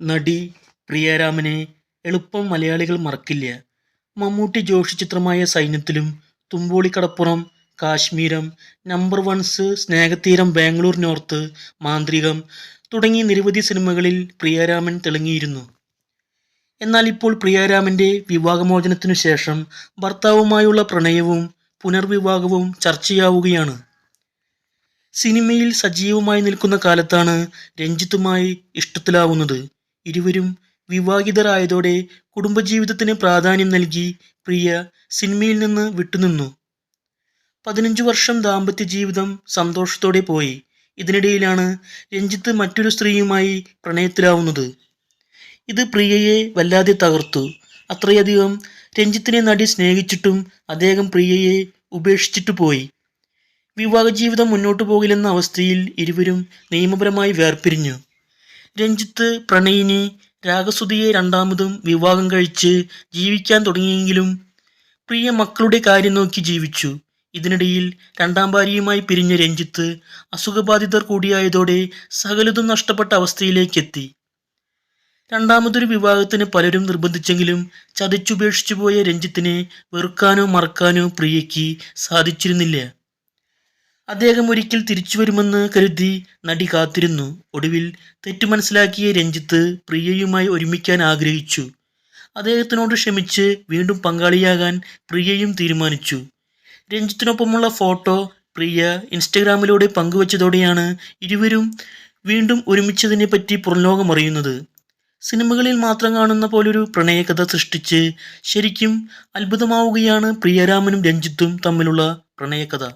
നടി പ്രിയരാമനെ എളുപ്പം മലയാളികൾ മറക്കില്ല. മമ്മൂട്ടി ജോഷി ചിത്രമായ സൈന്യത്തിലും Thumbolikadappuram, Kashmeeram, number ones, Snehatheeram, Bangalore north, Manthrikam തുടങ്ങി നിരവധി സിനിമകളിൽ പ്രിയരാമൻ തിളങ്ങിയിരുന്നു. എന്നാൽ ഇപ്പോൾ പ്രിയരാമന്റെ വിവാഹമോചനത്തിനു ശേഷം ഭർത്താവുമായുള്ള പ്രണയവും പുനർവിവാഹവും ചർച്ചയാവുകയാണ്. സിനിമയിൽ സജീവമായി നിൽക്കുന്ന കാലത്താണ് രഞ്ജിത്തുമായി ഇഷ്ടത്തിലാവുന്നത്. ഇരുവരും വിവാഹിതരായതോടെ കുടുംബജീവിതത്തിന് പ്രാധാന്യം നൽകി പ്രിയ സിനിമയിൽ നിന്ന് വിട്ടുനിന്നു. പതിനഞ്ചു വർഷം ദാമ്പത്യ ജീവിതം സന്തോഷത്തോടെ പോയി. ഇതിനിടയിലാണ് രഞ്ജിത്ത് മറ്റൊരു സ്ത്രീയുമായി പ്രണയത്തിലാവുന്നത്. ഇത് പ്രിയയെ വല്ലാതെ തകർത്തു. അത്രയധികം രഞ്ജിത്തിനെ നടി സ്നേഹിച്ചിട്ടും അദ്ദേഹം പ്രിയയെ ഉപേക്ഷിച്ചിട്ട് പോയി. വിവാഹ ജീവിതം മുന്നോട്ടു പോകില്ലെന്ന അവസ്ഥയിൽ ഇരുവരും നിയമപരമായി വേർപിരിഞ്ഞു. രഞ്ജിത്ത് പ്രണയിനി രാഗസുതിയെ രണ്ടാമതും വിവാഹം കഴിച്ച് ജീവിക്കാൻ തുടങ്ങിയെങ്കിലും പ്രിയ മക്കളുടെ കാര്യം നോക്കി ജീവിച്ചു. ഇതിനിടയിൽ രണ്ടാം ഭാര്യയുമായി പിരിഞ്ഞ രഞ്ജിത്ത് അസുഖബാധിതർ കൂടിയായതോടെ സകലതും നഷ്ടപ്പെട്ട അവസ്ഥയിലേക്കെത്തി. രണ്ടാമതൊരു വിവാഹത്തിന് പലരും നിർബന്ധിച്ചെങ്കിലും ചതിച്ചുപേക്ഷിച്ചുപോയ രഞ്ജിത്തിനെ വെറുക്കാനോ മറക്കാനോ പ്രിയയ്ക്ക് സാധിച്ചിരുന്നില്ല. അദ്ദേഹം ഒരിക്കൽ തിരിച്ചു വരുമെന്ന് കരുതി നടി കാത്തിരുന്നു. ഒടുവിൽ തെറ്റു മനസ്സിലാക്കിയ രഞ്ജിത്ത് പ്രിയയുമായി ഒരുമിക്കാൻ ആഗ്രഹിച്ചു. അദ്ദേഹത്തിനോട് ക്ഷമിച്ച് വീണ്ടും പങ്കാളിയാകാൻ പ്രിയയും തീരുമാനിച്ചു. രഞ്ജിത്തിനൊപ്പമുള്ള ഫോട്ടോ പ്രിയ ഇൻസ്റ്റഗ്രാമിലൂടെ പങ്കുവച്ചതോടെയാണ് ഇരുവരും വീണ്ടും ഒരുമിച്ചതിനെ പറ്റി പുറംലോകമറിയുന്നത്. സിനിമകളിൽ മാത്രം കാണുന്ന പോലൊരു പ്രണയകഥ സൃഷ്ടിച്ച് ശരിക്കും അത്ഭുതമാവുകയാണ് പ്രിയരാമനും രഞ്ജിത്തും തമ്മിലുള്ള പ്രണയകഥ.